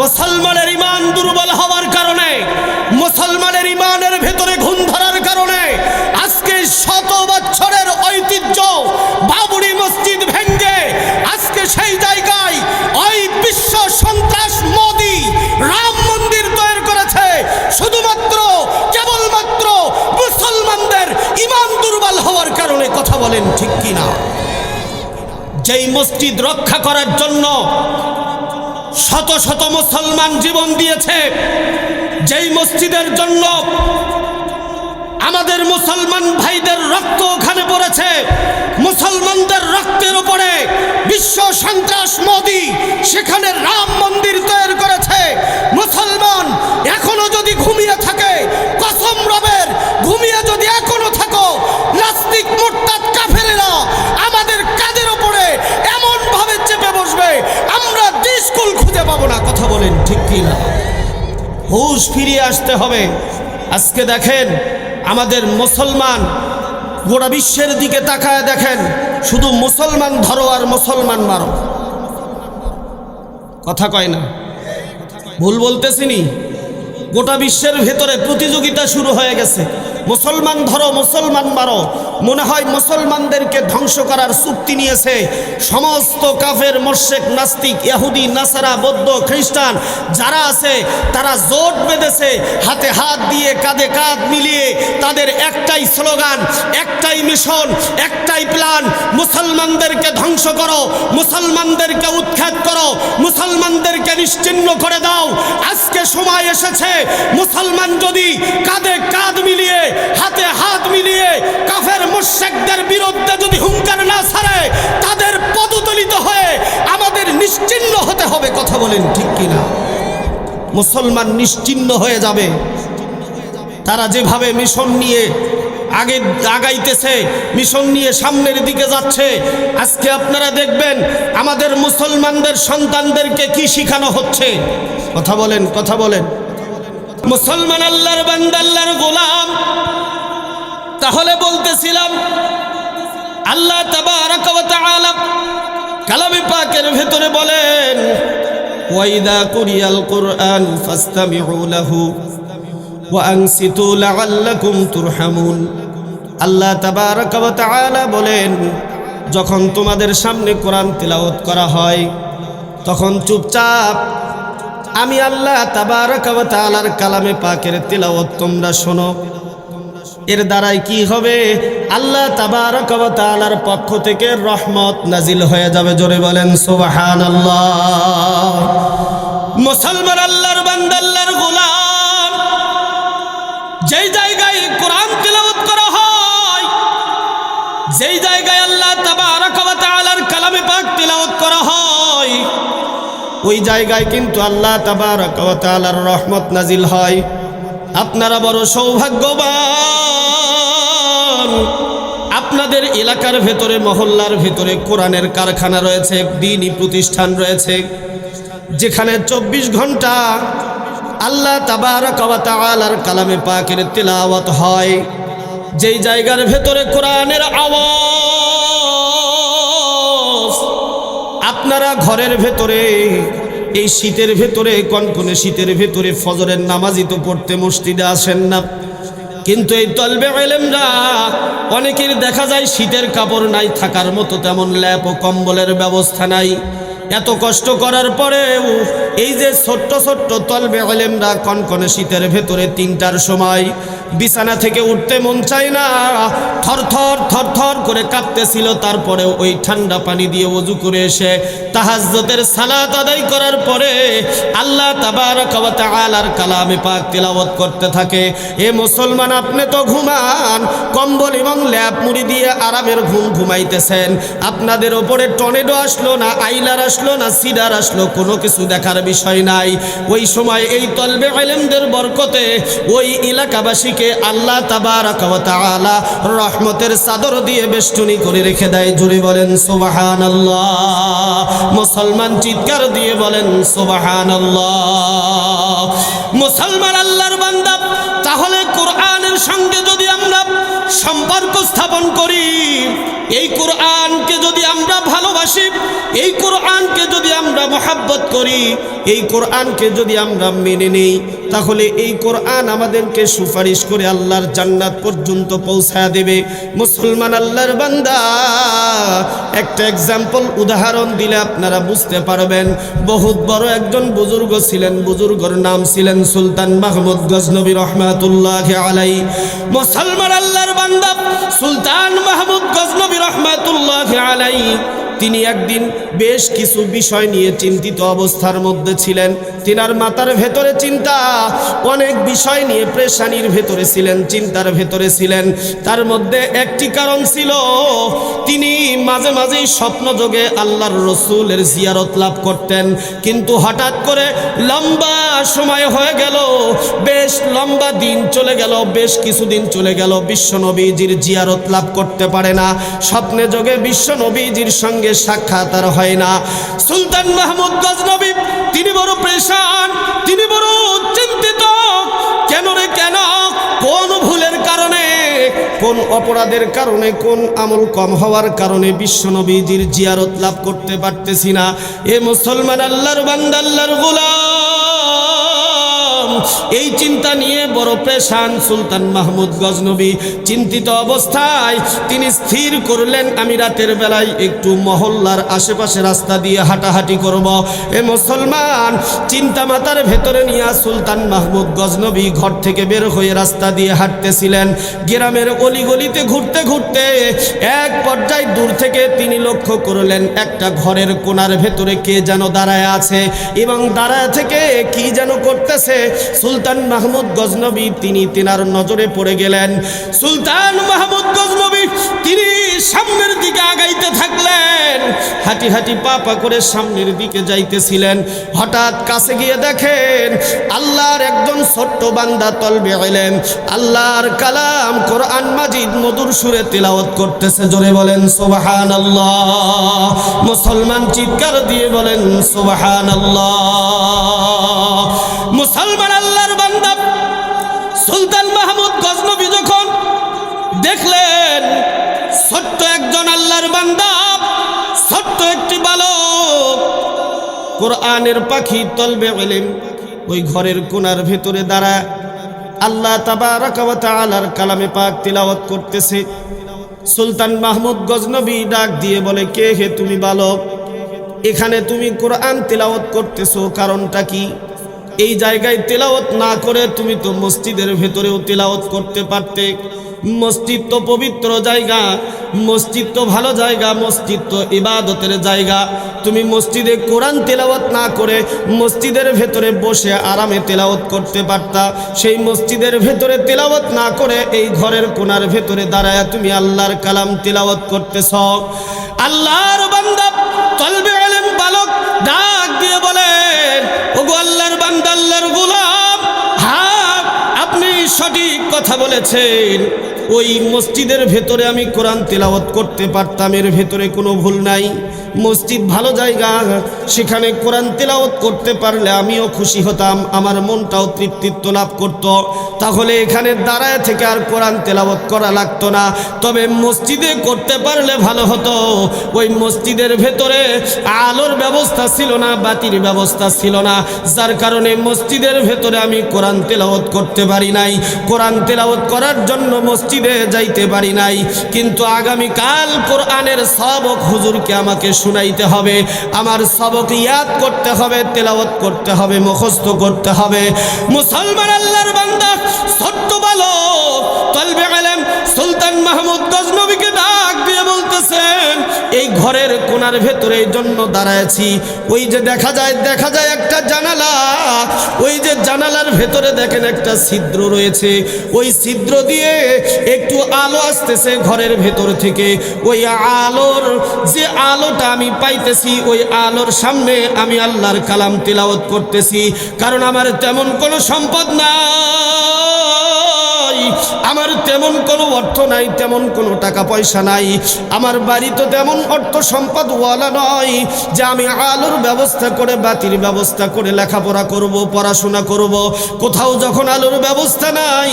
মুসলমানের ইমান দুর্বল হওয়ার কারণে, মুসলমানের ইমানের ভেতরে ঘুম ধরার কারণে আজকে শত বছরের ঐতিহ্য বাবুরি মসজিদ ভেঙ্গে আজকে সেই জায়গায় ওই বিশ্ব সন্ত্রাস মোদী রাম মন্দির তৈরি করেছে। শুধুমাত্র, কেবলমাত্র মুসলমানদের ইমান দুর্বল হওয়ার কারণে কথা বলেন ঠিক কিনা? যেই মসজিদ রক্ষা করার জন্য শত শত মুসলমান জীবন দিয়েছে। যেই মসজিদের জন্য আমাদের মুসলমান ভাইদের রক্ত ওখানে পড়েছে, মুসলমানদের রক্তের উপরে বিশ্ব সন্ত্রাস মোদী সেখানে রাম মন্দির তৈরি করেছে। মুসলমান এখনও যদি ঘুমিয়ে থাকে কসম রবের ঘুমিয়ে যদি এখনও থাকো নাস্তিক মোট্টাত কাফেরেরা আমাদের কাদের উপরে এমন ভাবে চেপে বসবে আমরা স্কুল খুঁজে পাবো না কথা বলেন, ঠিক কি না? হুশ ফিরিয়ে আসতে হবে। আজকে দেখেন, আমাদের মুসলমান গোটা বিশ্বের দিকে তাকায় দেখেন, শুধু মুসলমান ধরো আর মুসলমান মারো। কথা কয় না? ভুল বলতেছিনি গোটা বিশ্বের ভেতরে প্রতিযোগিতা শুরু হয়ে গেছে। মুসলমান ধরো, মুসলমান মারো। মনে হয় মুসলমানদেরকে ধ্বংস করার চুক্তি নিয়েছে। সমস্ত কাফের মোর্শেক নাস্তিক, ইহুদি, নাসারা, বৌদ্ধ, খ্রিস্টান যারা আছে, তারা জোট বেঁধেছে, হাতে হাত দিয়ে, কাঁধে কাঁধ মিলিয়ে তাদের একটাই স্লোগান, একটাই মিশন, একটাই প্ল্যান, মুসলমানদেরকে ধ্বংস করো, মুসলমানদেরকে উৎখাত করো, মুসলমানদেরকে নিশ্চিহ্ন করে দাও। আজকে সময় এসেছে মুসলমান যদি কাঁধে কাঁধ মিলিয়ে, হাতে হাত মিলিয়ে কাফের মুশেকদের বিরুদ্ধে যদি হুঙ্কার না ছাড়ে, তাদের পদতলিত হয়ে আমাদের নিশ্চিহ্ন হতে হবে, কথা বলেন ঠিক কিনা? মুসলমান নিশ্চিহ্ন হয়ে যাবে। তারা যেভাবে মিশন নিয়ে আগে আগাইতেছে, মিশন নিয়ে সামনের দিকে যাচ্ছে, আজকে আপনারা দেখবেন আমাদের মুসলমানদের সন্তানদেরকে কি শিখানো হচ্ছে? কথা বলেন কথা বলেন। মুসলমান আল্লাহর বান্দাল্লাহর গোলাম। তাহলে বলতেছিলাম, আল্লাহ কালামে পাকের ভেতরে বলেন ওয়াইদা কুরিয়াল কুরআন লাহু আল্লাহ বলেন, যখন তোমাদের সামনে কোরআন তেলাওয়াত করা হয়, তখন চুপচাপ আমি আল্লাহ তাবারাক ওয়া কালামে পাকের তেলাওয়াত, তোমরা শোনো। এর দ্বারাই কি হবে? আল্লাহ তাবারক ওয়া পক্ষ থেকে রহমত নাজিল হয়ে যাবে, জোরে বলেন, সুবহানাল্লাহ। মুসলমান আল্লাহর বান্দা, আল্লাহর গোলাম। যেই জায়গায় কোরআন তেলাওয়াত করা হয়, যেই জায়গায় আল্লাহ তাআলার কালামে পাক তেলাওয়াত করা হয় ওই জায়গায় কিন্তু আল্লাহ তাআলার রহমত নাজিল হয়। আপনারা বড় সৌভাগ্যবান। আপনাদের এলাকার ভেতরে, মহল্লার ভেতরে কোরআনের কারখানা রয়েছে, দিনই প্রতিষ্ঠান রয়েছে, যেখানে চব্বিশ ঘণ্টা আল্লাহ তাবার কালামে পাকের তেলাওয়াত হয়। যেই জায়গার ভেতরে কোরআনের আওয়াজ আপনারা ঘরের ভেতরে, এই শীতের ভেতরে, কনকনে শীতের ভেতরে ফজরের নামাজি তো পড়তে মসজিদে আসেন না। কিন্তু এই তলবে এলেমরা অনেকের দেখা যায় শীতের কাপড় নাই, থাকার মতো তেমন ল্যাপ ও কম্বলের ব্যবস্থা নাই। এত কষ্ট করার পরেও এই যে ছোট্ট ছোট্ট তলবে এলেমরা কনকনে শীতের ভেতরে তিনটার সময় বিছানা থেকে উঠতে মন চায় না থরথর থরথর করে কাঁপতেছিল তারপরে ওই ঠান্ডা পানি দিয়ে ওযু করে এসে তাহাজ্জতের সালাত আদায় করার পরে আল্লাহ তাবারক ওয়া তাআলার কালামে পাক তেলাওয়াত করতে থাকে। এ মুসলমান, আপনি তো ঘুমান, কম্বল এবং ল্যাপ মুড়ি দিয়ে আরামের ঘুম ঘুমাইতেছেন। আপনাদের ওপরে টর্নেডো আসলো না, আইলার আসলো না, সিডার আসলো, কোনো কিছু দেখার বিষয় নাই। ওই সময় এই তলবে আলেমদের বরকতে ওই এলাকাবাসীকে আল্লাহ তাবারক ওয়া তাআলা রহমতের চাদর দিয়ে বেষ্টনী করে রেখে দেয়। জুড়ে বলেন, সুবহানাল্লাহ। মুসলমান চিৎকার দিয়ে বলেন, সুবহানাল্লাহ। মুসলমান আল্লাহর বান্দা, তাহলে কোরআনের সঙ্গে সম্পর্ক স্থাপন করি। এই কোরআনকে যদি আমরা ভালোবাসি, এই কোরআনকে যদি আমরা মহাব্বত করি, এই কোরআনকে যদি আমরা মেনে নেই তাহলে এই কোরআন আমাদেরকে সুপারিশ করে আল্লাহর জান্নাত পর্যন্ত পৌঁছায় দেবে। মুসলমান আল্লাহর বান্দা, একটা এক্সাম্পল উদাহরণ দিলে আপনারা বুঝতে পারবেন। বহুত বড় একজন বুজুর্গ ছিলেন, বুজুর্গর নাম ছিলেন সুলতান মাহমুদ গজনবী রহমাতুল্লাহ আলাই মুসলমান আল্লাহর বান্দা, সুলতান মাহমুদ গজনবী রহমাতুল্লাহ আলাই তিনি একদিন বেশ কিছু বিষয় নিয়ে চিন্তিত অবস্থার মধ্যে ছিলেন। তিনার মাথার ভেতরে চিন্তা, অনেক বিষয় নিয়ে প্রেশানির ভেতরে ছিলেন, চিন্তার ভেতরে ছিলেন। তার মধ্যে একটি কারণ ছিল, তিনি মাঝে মাঝেই স্বপ্ন যোগে আল্লাহর রসুলের জিয়ারত লাভ করতেন। কিন্তু হঠাৎ করে লম্বা সময় হয়ে গেল, বেশ লম্বা দিন চলে গেল, বেশ কিছুদিন চলে গেল, বিশ্বনবীজির জিয়ারত লাভ করতে পারে না। স্বপ্নে যোগে বিশ্বনবীজির সঙ্গে সাক্ষাৎ আর হয় না। সুলতান মাহমুদ গজনবী, তিনি বড় প্রেশান তিনি বড় চিন্তিত। কেন রে কেন? কোন ভুলের কারণে? কোন অপরাধের কারণে? কোন আমল কম হওয়ার কারণে? বিশ্বনবীজির জিয়ারত লাভ করতে পারতেছি না। এ মুসলমান আল্লাহর বান্দাল্লার গোলাম। এই চিন্তা নিয়ে বড় পেশান সুলতান মাহমুদ গজনবী। চিন্তিত অবস্থায় তিনি স্থির করলেন, আমি রাতের বেলায় একটু মহল্লার আশেপাশে রাস্তা দিয়ে হাঁটাহাঁটি করব। এ মুসলমান চিন্তা মাতার ভেতরে নিয়ে সুলতান মাহমুদ গজনবী ঘর থেকে বের হয়ে রাস্তা দিয়ে হাঁটতেছিলেন। গ্রামের অলিগলিতে ঘুরতে ঘুরতে এক পর্যায়ে দূর থেকে তিনি লক্ষ্য করলেন, একটা ঘরের কোনার ভেতরে কে যেন দাঁড়ায় আছে এবং দাঁড়ায় থেকে কি যেন করতেছে। সুলতান মাহমুদ গজনবী, তিনি তিনার নজরে পড়ে গেলেন। সুলতান মাহমুদ গজনবী, তিনি সামনের দিকে আগাইতে থাকলেন। হাঁটি হাঁটি পা পা করে সামনের দিকে যাইতেছিলেন। হঠাৎ কাছে গিয়ে দেখেন, আল্লাহর একজন ছোট্ট বান্দা তলবে এলেন আল্লাহর কালাম কোরআন মাজিদ মধুর সুরে তিলাওয়াত করতেছে। জোরে বলেন সুবাহান আল্লাহ মুসলমান চিৎকার দিয়ে বলেন সুবাহান আল্লাহ মুসলমান আল্লাহর বান্দা। সুলতান মাহমুদ গজনবী যখন দেখলেন, ছোট্ট একজন আল্লাহর বান্দা, ছোট্ট একটি বালক, কোরআনের পাখি তলবে এলেন। ওই ঘরের কোনার ভেতরে দাঁড়া আল্লাহ তাবার কালামে পাক তিলাওয়াত করতেছে। সুলতান মাহমুদ গজনবী ডাক দিয়ে বলে, কে হে তুমি বালক? এখানে তুমি কোরআন তেলাওয়াত করতেছো, কারণটা কি? এই জায়গায় তেলাওত না করে তুমি তো মসজিদের ভেতরেও তেলাওত করতে পারতে। মসজিদ তো পবিত্র জায়গা, মসজিদ তো ভালো জায়গা, মসজিদ তো ইবাদতের জায়গা। তুমি মসজিদে কোরআন তেলাওয়াত না করে মসজিদের ভেতরে বসে আরামে তেলাওয়াত করতে পারতা। সেই মসজিদের ভেতরে তেলাওয়াত না করে এই ঘরের কোনার ভেতরে দাঁড়ায় তুমি আল্লাহর কালাম তেলাওয়াত করতেছ। আল্লাহর বান্দা তলবে আলেম বালক ডাক দিয়ে বলেন ওগো আল্লাহর বান্দা আল্লাহর গোলাম হ্যাঁ আপনি সঠিক কথা বলেছেন। ওই মসজিদের ভেতরে আমি কোরআন তেলাওয়াত করতে পারতাম, এর ভেতরে কোনো ভুল নাই। মসজিদ ভালো জায়গা, সেখানে কোরআন তেলাওয়াত করতে পারলে আমিও খুশি হতাম, আমার মনটাও তৃপ্তিত্ব লাভ করত। তাহলে এখানে দাঁড়ায় থেকে আর কোরআন তেলাওয়াত করা লাগতো না। তবে মসজিদে করতে পারলে ভালো হতো। ওই মসজিদের ভেতরে আলোর ব্যবস্থা ছিল না, বাতির ব্যবস্থা ছিল না। যার কারণে মসজিদের ভেতরে আমি কোরআন তেলাওয়াত করতে পারি নাই। কোরআন তেলাওয়াত করার জন্য মসজিদে যাইতে পারি নাই। কিন্তু আগামীকাল কোরআনের সবক হুজুরকে আমাকে শুনাইতে হবে। আমার সবক ইয়াদ করতে হবে, তেলাওয়াত করতে হবে, মুখস্থ করতে হবে। মুসলমান আল্লাহর বান্দা, ছোট্ট বালক, তলবে আলেম সুলতান মাহমুদ গজনবীকে ডাক দিয়ে বলতেছেন, এই ঘরের কোনার ভেতরে এই জন্য দাঁড়ায়ছি ওই যে দেখা যায় দেখা যায় একটা জানালা যে জানালার ভেতরে দেখেন একটা ছিদ্র রয়েছে। ওই ছিদ্র দিয়ে একটু আলো আসতেছে ঘরের ভেতর থেকে। ওই আলোর যে আলোটা আমি পাইতেছি, ওই আলোর সামনে আমি আল্লাহর কালাম তেলাওত করতেছি। কারণ আমার তেমন কোনো সম্পদ নাই। আমার তেমন কোনো অর্থ নাই, তেমন কোনো টাকা পয়সা নাই। আমার বাড়ি তো তেমন অর্থ সম্পদ ওয়ালা নয় যে আমি আলোর ব্যবস্থা করে, বাতির ব্যবস্থা করে লেখাপড়া করব, পড়াশোনা করব। কোথাও যখন আলোর ব্যবস্থা নাই,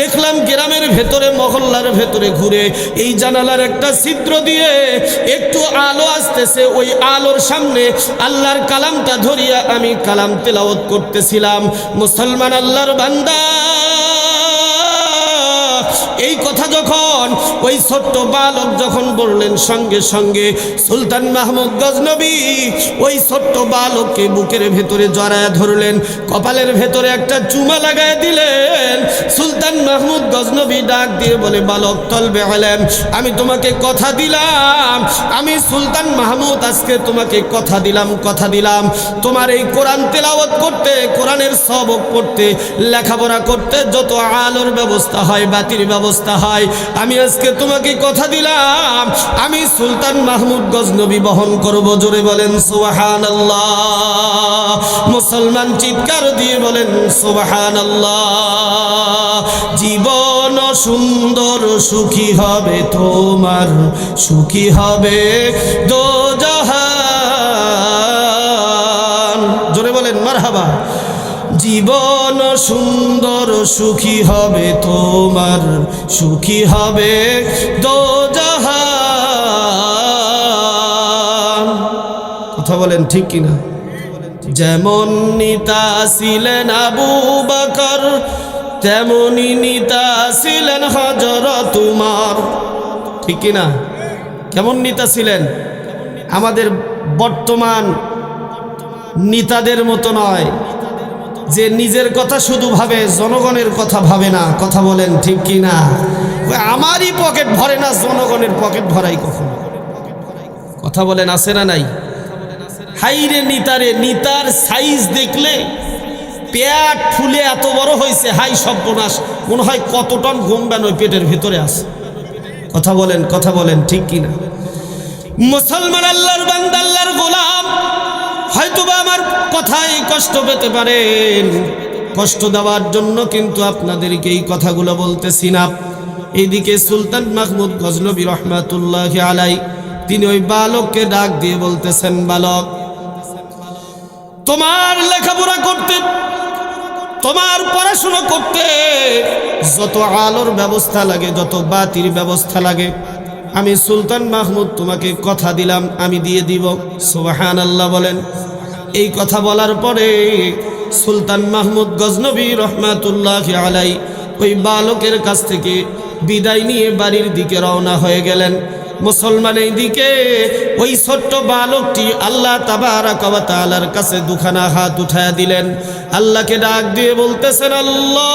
দেখলাম গ্রামের ভেতরে, মহল্লার ভেতরে ঘুরে এই জানালার একটা ছিদ্র দিয়ে একটু আলো আসতেছে। ওই আলোর সামনে আল্লাহর কালামটা ধরিয়া আমি কালাম তেলাওয়াত করতেছিলাম। মুসলমান আল্লাহর বান্দা। এই কথা যখন ওই ছোট্ট বালক যখন বললেন, সঙ্গে সঙ্গে, সুলতান মাহমুদ গজনবী। ওই ছোট্ট বালককে বুকের ভেতরে জড়ায় ধরলেন, কপালের ভেতরে একটা চুমা লাগায় দিলেন। সুলতান মাহমুদ গজনবী ডাক দিয়ে বলে, বালক, তলবে হলেন, আমি তোমাকে কথা দিলাম, আমি সুলতান মাহমুদ আজকে তোমাকে কথা দিলাম কথা দিলাম। তোমার এই কোরআন তেলাওয়াত করতে, কোরআনের সবক পড়তে, লেখাপড়া করতে যত আলোর ব্যবস্থা হয়, বাতির ব্যবস্থা হয় আমি আজকে তোমাকে কথা দিলাম। আমি সুলতান মাহমুদ গজনবী বহন করব, জোরে বলেন সুবাহান মুসলমান চিৎকার দিয়ে বলেন সুবাহান জীবন সুন্দর, সুখী হবে তোমার, সুখী হবে দো জীবন সুন্দর, সুখী হবে তোমার, সুখী হবে দো জাহান কথা বলেন ঠিক কিনা? যেমন নিতা ছিলেন আবু বাকর, তেমনি নিতা ছিলেন হজরত তোমার ঠিক কিনা? কেমন নেতা ছিলেন আমাদের বর্তমান নেতাদের মতো নয়। যে নিজের কথা শুধু ভাবে, জনগণের কথা ভাবে না। কথা বলেন ঠিক কি না আমারই পকেট ভরে না, জনগণের পকেট ভরাই কখনো? কথা বলেন, আছে না নাই? হাইরে নিতারে, নিতার সাইজ দেখলে পেট ফুলে এত বড় হয়েছে, হাই সর্বনাশ। মনে হয় কত টন গোমবান ওই পেটের ভিতরে আছে। কথা বলেন কথা বলেন ঠিক কিনা? মুসলমান আল্লাহর বান্দা, আল্লাহর গোলাম। হয়তোবা আমার কথায় কষ্ট পেতে পারেন। কষ্ট দেওয়ার জন্য কিন্তু আপনাদেরকে এই কথাগুলো বলতেছি না। এইদিকে সুলতান মাহমুদ গজনবী রহমাতুল্লাহ আলাই তিনি ওই বালককে ডাক দিয়ে বলতেছেন, বালক, তোমার লেখাপড়া করতে, তোমার পড়াশোনা করতে যত আলোর ব্যবস্থা লাগে, যত বাতির ব্যবস্থা লাগে আমি সুলতান মাহমুদ, তোমাকে কথা দিলাম, আমি দিয়ে দিব। সুবাহান আল্লাহ বলেন। এই কথা বলার পরে সুলতান মাহমুদ গজনবী রহমাতুল্লাহ আলাই ওই বালকের কাছ থেকে বিদায় নিয়ে বাড়ির দিকে রওনা হয়ে গেলেন। মুসলমান এই দিকে ওই ছোট্ট বালকটি আল্লাহ তাবার কাছে দুখানা হাত উঠায়া দিলেন। আল্লাহকে ডাক দিয়ে বলতেছেন, আল্লাহ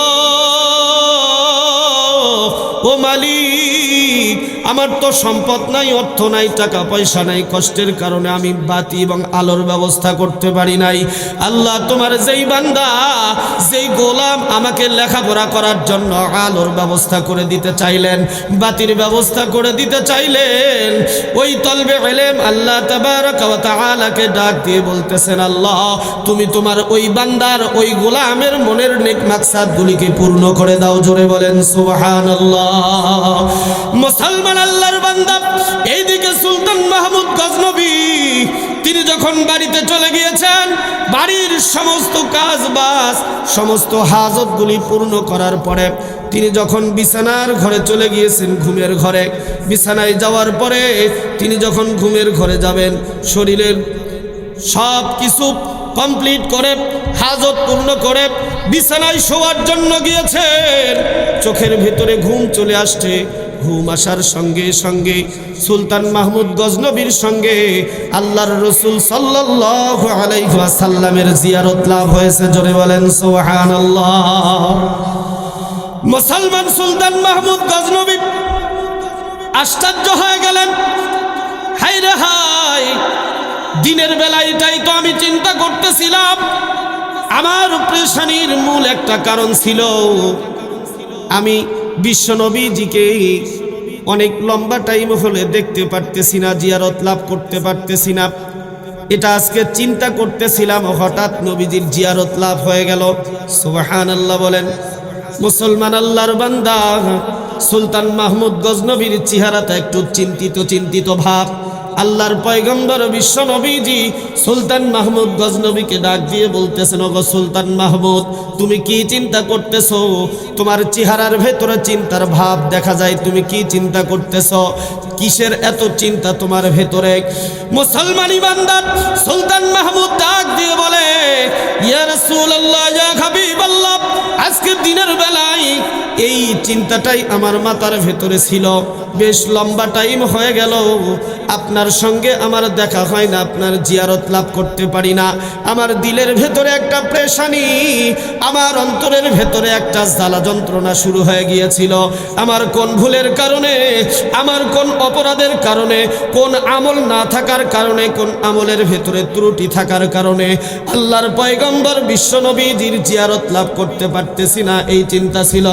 ও মালিক আমার তো সম্পদ নাই, অর্থ নাই, টাকা পয়সা নাই, কষ্টের কারণে আমি বাতি এবং আলোর ব্যবস্থা করতে পারি নাই। আল্লাহ তোমার যেই বান্দা, যেই গোলাম আমাকে লেখাপড়া করার জন্য আলোর ব্যবস্থা করে দিতে চাইলেন, বাতির ব্যবস্থা করে দিতে চাইলেন, ওই তলবে এলেম আল্লাহ তাবারকে ডাক দিয়ে বলতেছেন, আল্লাহ, তুমি তোমার ওই বান্দার, ওই গোলামের মনের নেক মাকসাদগুলিকে পূর্ণ করে দাও। জোরে বলেন, সুবহানাল্লাহ। মুসলমান আল্লাহর বান্দা। এইদিকে সুলতান মাহমুদ গজনবী, তিনি যখন বাড়িতে চলে গিয়েছেন, বাড়ির সমস্ত কাজ বাস সমস্ত হাজতগুলি পূর্ণ করার পরে তিনি যখন বিছানার ঘরে চলে গিয়েছেন ঘুমের ঘরে, বিছানায় যাওয়ার পরে তিনি যখন ঘুমের ঘরে যাবেন, শরীরের সব কিছু কমপ্লিট করে, হাজত পূর্ণ করে বিছানায় শোয়ার জন্য গিয়েছেন, চোখের ভেতরে ঘুম চলে আসছে ঘুম আসার সঙ্গে সঙ্গে সুলতান মাহমুদ গজনবীর সঙ্গে আল্লাহর রসুল সাল্লাহ আলাইসাল্লামের জিয়ারত লাভ হয়েছে। জোরে বলেন সোহান মুসলমান সুলতান মাহমুদ গজনবী আশ্চর্য হয়ে গেলেন। হাই রে হাই দিনের বেলা এটাই তো আমি চিন্তা করতেছিলাম। আমার প্রেশানির মূল একটা কারণ ছিল, আমি বিশ্বনবীজিকে অনেক লম্বা টাইম হলে দেখতে পারতেছি না, জিয়ারত লাভ করতে পারতেছি না। এটা আজকে চিন্তা করতেছিলাম, হঠাৎ নবীজির জিয়ারত লাভ হয়ে গেল। সুবাহান আল্লাহ বলেন, মুসলমান আল্লাহর বান্দা, সুলতান মাহমুদ গজনবীর চেহারাটা একটু চিন্তিত চিন্তিত ভাব। আল্লাহর পয়গম্বর বিশ্ব নবীজি সুলতান মাহমুদ গজনবীকে ডাক দিয়ে বলতেছেন, ওগো সুলতান মাহমুদ, তুমি কি চিন্তা করতেছ? তোমার চেহারার ভেতরে চিন্তার ভাব দেখা যায়, তুমি কি চিন্তা করতেছো? কিসের এত চিন্তা তোমার ভেতরে? মুসলমান ইমানদার সুলতান মাহমুদ ডাক দিয়ে বলে, ইয়া রাসূলুল্লাহ, ইয়া হাবিবাল্লাহ আজকে দিনের বেলায় এই চিন্তাটাই আমার মাথার ভেতরে ছিল। বেশ লম্বা টাইম হয়ে গেল। আপনার সঙ্গে আমার দেখা হয় না, আপনার জিয়ারত লাভ করতে পারি না। আমার দিলের ভেতরে একটা প্রেশানি আমার অন্তরের ভেতরে একটা জ্বালা যন্ত্রণা শুরু হয়ে গিয়েছিল। আমার কোন ভুলের কারণে, আমার কোন অপরাধের কারণে, কোন আমল না থাকার কারণে, কোন আমলের ভেতরে ত্রুটি থাকার কারণে, আল্লাহর পয়গম্বর বিশ্বনবীজির জিয়ারত লাভ করতে পারতেছি না এই চিন্তা ছিল।